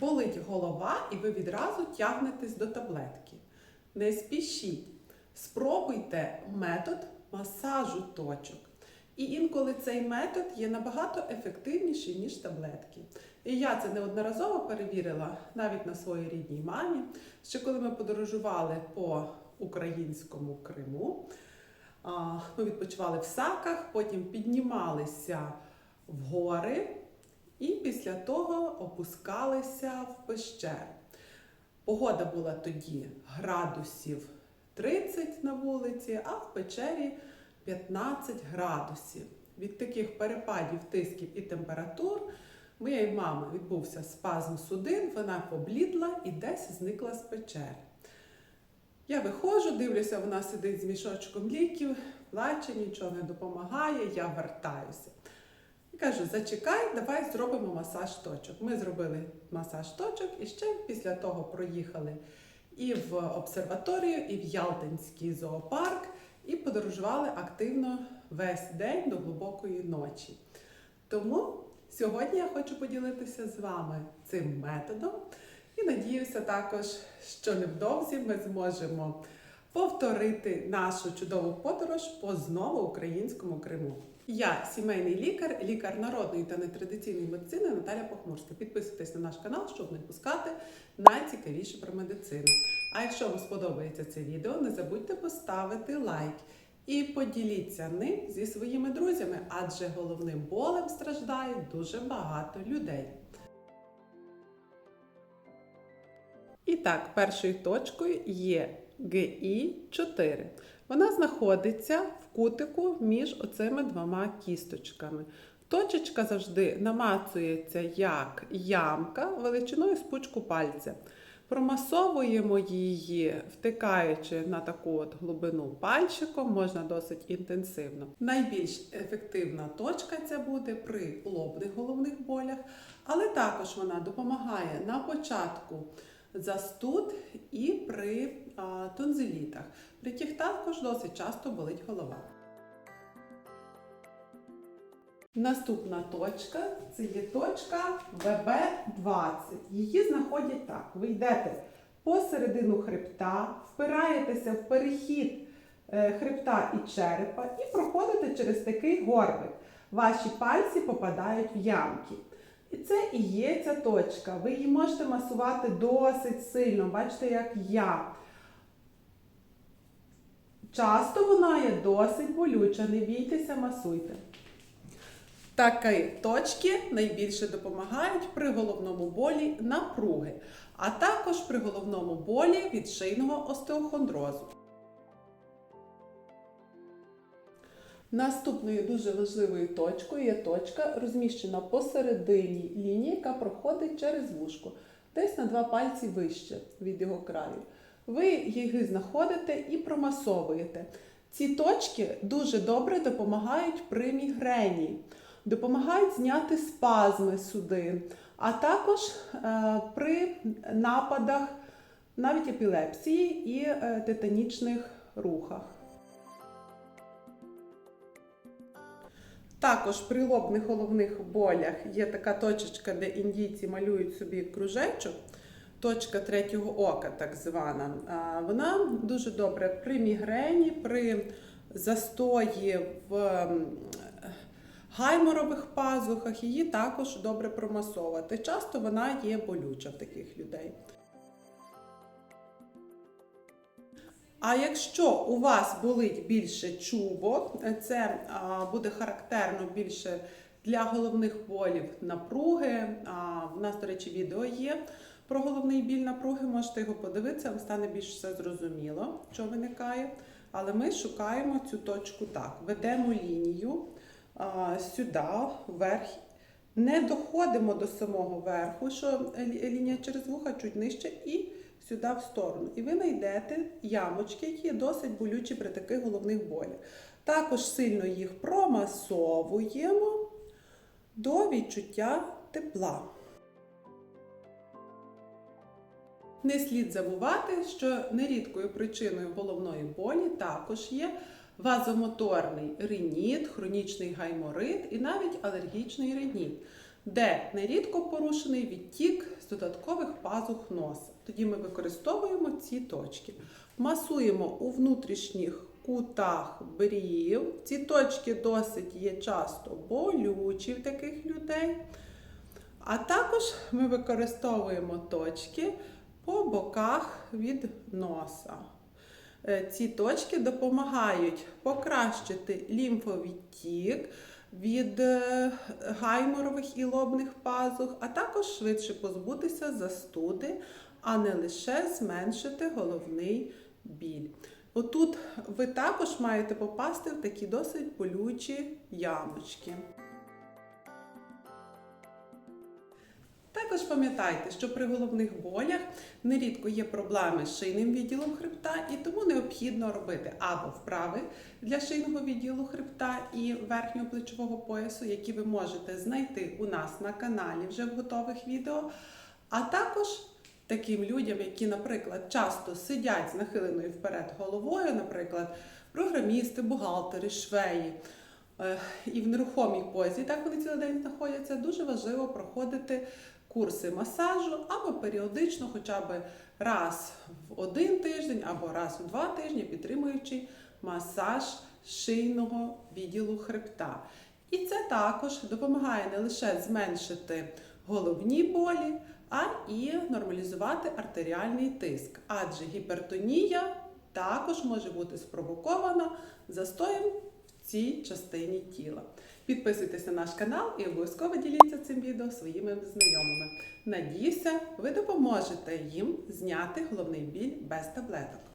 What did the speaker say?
Болить голова, і ви відразу тягнетесь до таблетки. Не спішіть. Спробуйте метод масажу точок. І інколи цей метод є набагато ефективніший, ніж таблетки. І я це неодноразово перевірила навіть на своїй рідній мамі. Ще коли ми подорожували по українському Криму, ми відпочивали в саках, потім піднімалися в гори і після того опускалися в пещери. Погода була тоді градусів 30 на вулиці, а в печері 15 градусів. Від таких перепадів тисків і температур моєї мами відбувся спазм судин, вона поблідла і десь зникла з печери. Я виходжу, дивлюся, вона сидить з мішочком ліків, плаче, нічого не допомагає, я вертаюся. І кажу, зачекай, давай зробимо масаж точок. Ми зробили масаж точок і ще після того проїхали і в обсерваторію, і в Ялтинський зоопарк, і подорожували активно весь день до глибокої ночі. Тому сьогодні я хочу поділитися з вами цим методом і надіюся також, що невдовзі ми зможемо повторити нашу чудову подорож по знову українському Криму. Я сімейний лікар, лікар народної та нетрадиційної медицини Наталя Похмурська. Підписуйтесь на наш канал, щоб не пускати найцікавіше про медицину. А якщо вам сподобається це відео, не забудьте поставити лайк і поділіться ним зі своїми друзями, адже головним болем страждає дуже багато людей. І так, першою точкою є ГІ4. Вона знаходиться в кутику між оцими двома кісточками. Точечка завжди намацується як ямка величиною з пучку пальця. Промасовуємо її, втикаючи на таку от глибину пальчиком, можна досить інтенсивно. Найбільш ефективна точка ця буде при лобних головних болях, але також вона допомагає на початку застуд і при а, тонзилітах, при яких також досить часто болить голова. Наступна точка це є точка ВБ20. Її знаходять так. Ви йдете посередину хребта, впираєтеся в перехід е, хребта і черепа і проходите через такий горбик. Ваші пальці попадають в ямки. І це і є ця точка. Ви її можете масувати досить сильно. Бачите, як я. Часто вона є досить болюча. Не бійтеся, масуйте. Такі точки найбільше допомагають при головному болі напруги, а також при головному болі від шийного остеохондрозу. Наступною дуже важливою точкою є точка, розміщена посередині лінії, яка проходить через вушко, десь на два пальці вище від його краю. Ви її знаходите і промасовуєте. Ці точки дуже добре допомагають при мігрені, допомагають зняти спазми судин, а також е, при нападах навіть епілепсії і е, тетанічних рухах. Також при лобних головних болях є така точечка, де індійці малюють собі кружечок, точка третього ока, так звана. Вона дуже добре при мігрені, при застої в гайморових пазухах, її також добре промасовувати. Часто вона є болюча в таких людей. А якщо у вас болить більше чубок, це буде характерно більше для головних болів напруги. В нас, до речі, відео є про головний біль напруги. Можете його подивитися, вам стане більш все зрозуміло, що виникає. Але ми шукаємо цю точку так. Ведемо лінію а, сюди, вверх. Не доходимо до самого верху, що лінія через вуха чуть нижче, і сюди в сторону. І ви знайдете ямочки, які досить болючі при таких головних болях. Також сильно їх промасовуємо до відчуття тепла. Не слід забувати, що нерідкою причиною головної болі також є вазомоторний риніт, хронічний гайморит і навіть алергічний риніт, де нерідко порушений відтік з додаткових пазух носа. Тоді ми використовуємо ці точки. Масуємо у внутрішніх кутах брів. Ці точки досить є часто болючі в таких людей. А також ми використовуємо точки по боках від носа. Е, Ці точки допомагають покращити лімфовідтік від е, гайморових і лобних пазух, а також швидше позбутися застуди, а не лише зменшити головний біль. Отут ви також маєте попасти в такі досить болючі ямочки. Також пам'ятайте, що при головних болях нерідко є проблеми з шийним відділом хребта, і тому необхідно робити або вправи для шийного відділу хребта і верхнього плечового поясу, які ви можете знайти у нас на каналі вже в готових відео, а також таким людям, які, наприклад, часто сидять з нахиленою вперед головою, наприклад, програмісти, бухгалтери, швеї. Е, І в нерухомій позі, так вони цілий день знаходяться, дуже важливо проходити курси масажу або періодично, хоча б раз в один тиждень або раз у два тижні, підтримуючи масаж шийного відділу хребта. І це також допомагає не лише зменшити головні болі, а і нормалізувати артеріальний тиск. Адже гіпертонія також може бути спровокована застоєм цій частині тіла. Підписуйтесь на наш канал і обов'язково діліться цим відео своїми знайомими. Надіюся, ви допоможете їм зняти головний біль без таблеток.